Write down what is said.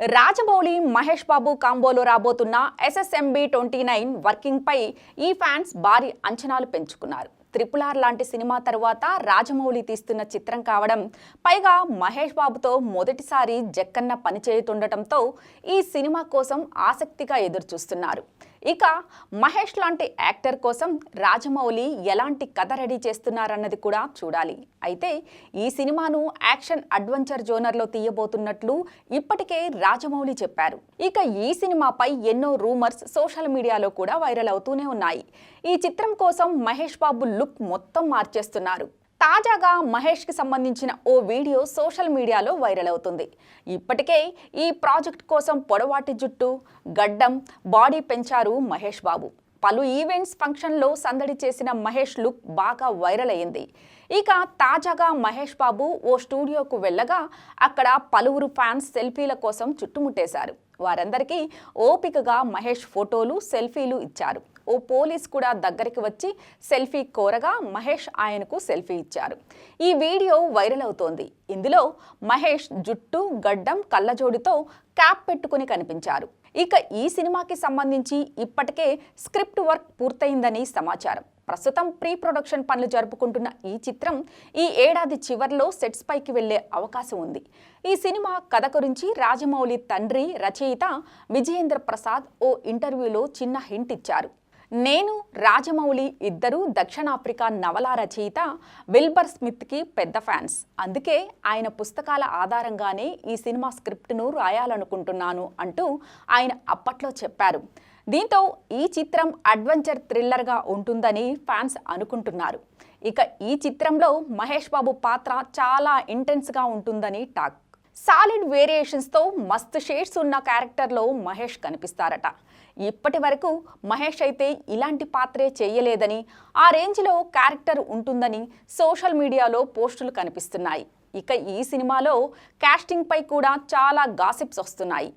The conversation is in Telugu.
రాజమౌళి మహేష్ బాబు కాంబోలో రాబోతున్న ఎస్ఎస్ఎంబి ట్వంటీ నైన్ వర్కింగ్పై ఈ ఫ్యాన్స్ భారీ అంచనాలు పెంచుకున్నారు. త్రిపుల్ ఆర్ లాంటి సినిమా తరువాత రాజమౌళి తీస్తున్న చిత్రం కావడం పైగా మహేష్ బాబుతో మొదటిసారి జక్కన్న పనిచేయుతుండటంతో ఈ సినిమా కోసం ఆసక్తిగా ఎదురుచూస్తున్నారు. ఇక మహేష్ లాంటి యాక్టర్ కోసం రాజమౌళి ఎలాంటి కథ రెడీ చేస్తున్నారన్నది కూడా చూడాలి. అయితే ఈ సినిమాను యాక్షన్ అడ్వెంచర్ జోనర్లో తీయబోతున్నట్లు ఇప్పటికే రాజమౌళి చెప్పారు. ఇక ఈ సినిమాపై ఎన్నో రూమర్స్ సోషల్ మీడియాలో కూడా వైరల్ అవుతూనే ఉన్నాయి. ఈ చిత్రం కోసం మహేష్ బాబు లుక్ మొత్తం మార్చేస్తున్నారు. తాజాగా మహేష్కి సంబంధించిన ఓ వీడియో సోషల్ మీడియాలో వైరల్ అవుతుంది. ఇప్పటికే ఈ ప్రాజెక్ట్ కోసం పొడవాటి జుట్టు గడ్డం బాడీ పెంచారు మహేష్ బాబు. పలు ఈవెంట్స్ ఫంక్షన్లో సందడి చేసిన మహేష్ లుక్ బాగా వైరల్ అయింది. ఇక తాజాగా మహేష్ బాబు ఓ స్టూడియోకు వెళ్ళగా అక్కడ పలువురు ఫ్యాన్స్ సెల్ఫీల కోసం చుట్టుముట్టేశారు. వారందరికీ ఓపికగా మహేష్ ఫోటోలు సెల్ఫీలు ఇచ్చారు. ఓ పోలీస్ కూడా దగ్గరికి వచ్చి సెల్ఫీ కోరగా మహేష్ ఆయనకు సెల్ఫీ ఇచ్చారు. ఈ వీడియో వైరల్ అవుతోంది. ఇందులో మహేష్ జుట్టు గడ్డం కళ్ళజోడితో క్యాప్ పెట్టుకుని కనిపించారు. ఇక ఈ సినిమాకి సంబంధించి ఇప్పటికే స్క్రిప్ట్ వర్క్ పూర్తయిందని సమాచారం. ప్రస్తుతం ప్రీ ప్రొడక్షన్ పనులు జరుపుకుంటున్న ఈ చిత్రం ఈ ఏడాది చివర్లో సెట్స్ పైకి వెళ్ళే అవకాశం ఉంది. ఈ సినిమా కథ గురించి రాజమౌళి తండ్రి రచయిత విజయేంద్ర ప్రసాద్ ఓ ఇంటర్వ్యూలో చిన్న హింట్ ఇచ్చారు. నేను రాజమౌళి ఇద్దరు దక్షిణాఫ్రికా నవల రచయిత విల్బర్ స్మిత్కి పెద్ద ఫ్యాన్స్. అందుకే ఆయన పుస్తకాల ఆధారంగానే ఈ సినిమా స్క్రిప్ట్ను రాయాలనుకుంటున్నాను అంటూ ఆయన అప్పట్లో చెప్పారు. దీంతో ఈ చిత్రం అడ్వెంచర్ థ్రిల్లర్గా ఉంటుందని ఫ్యాన్స్ అనుకుంటున్నారు. ఇక ఈ చిత్రంలో మహేష్ బాబు పాత్ర చాలా ఇంటెన్స్గా ఉంటుందని టాక్. సాలిడ్ వేరియేషన్స్తో మస్తు షేడ్స్ ఉన్న క్యారెక్టర్లో మహేష్ కనిపిస్తారట. ఇప్పటి వరకు మహేష్ అయితే ఇలాంటి పాత్రే చేయలేదని ఆ రేంజ్లో క్యారెక్టర్ ఉంటుందని సోషల్ మీడియాలో పోస్టులు కనిపిస్తున్నాయి. ఇక ఈ సినిమాలో క్యాస్టింగ్పై కూడా చాలా గాసిప్స్ వస్తున్నాయి.